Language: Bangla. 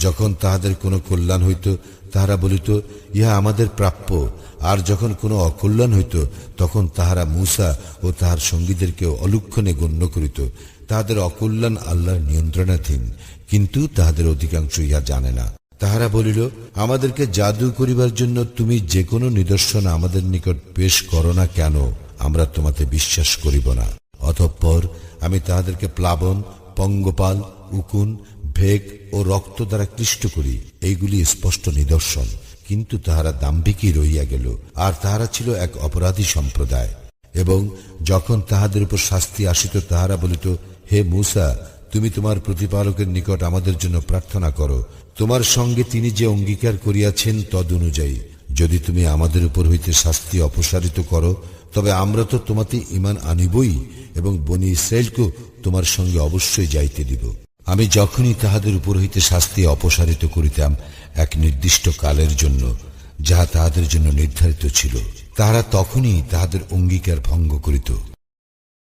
যখন তাহাদের কোনো কল্যাণ হইত, তাহারা বলিত, ইহা আমাদের প্রাপ্য। আর যখন কোনো অকল্যাণ হইত, তখন তাহারা মূসা ও তাহার সঙ্গীদেরকে অলুক্ষণে গণ্য করিত। তাহাদের অকল্যাণ আল্লাহর নিয়ন্ত্রণাধীন, কিন্তু তাহাদের অধিকাংশ ইহা জানে না। তাহারা বলিল, আমাদেরকে জাদু করিবার জন্য তুমি যে কোনো নিদর্শন আমাদের নিকট পেশ করো না কেন? আমরা তোমাতে বিশ্বাস করিব না। অতঃপর আমি তাহাদেরকে প্লাবন, পঙ্গপাল, উকুন ভেগ ও রক্ত দ্বারা ক্লিষ্ট করি, এইগুলি স্পষ্ট নিদর্শন। কিন্তু তাহারা দাম্ভিকই রইয়া গেল, আর তাহারা ছিল এক অপরাধী সম্প্রদায়। এবং যখন তাহাদের উপর শাস্তি আসিত, তাহারা বলিত, হে মূসা, তুমি তোমার প্রতিপালকের নিকট আমাদের জন্য প্রার্থনা করো। তোমার সঙ্গে তিনি যে অঙ্গীকার করিয়াছেন তদ অনুযায়ী যদি তুমি আমাদের উপর হইতে শাস্তি অপসারিত করো, তবে আমরা তো তোমাতে ইমান আনিবই এবং বনি ইসরায়েলকেও তোমার সঙ্গে অবশ্যই যাইতে দিব। আমি যখনই তাহাদের উপর হইতে শাস্তি অপসারিত করিতাম, এক নির্দিষ্ট কালের জন্য, যাহা তাহাদের জন্য নির্ধারিত ছিল, তাহারা তখনই তাহাদের অঙ্গীকার ভঙ্গ করিত।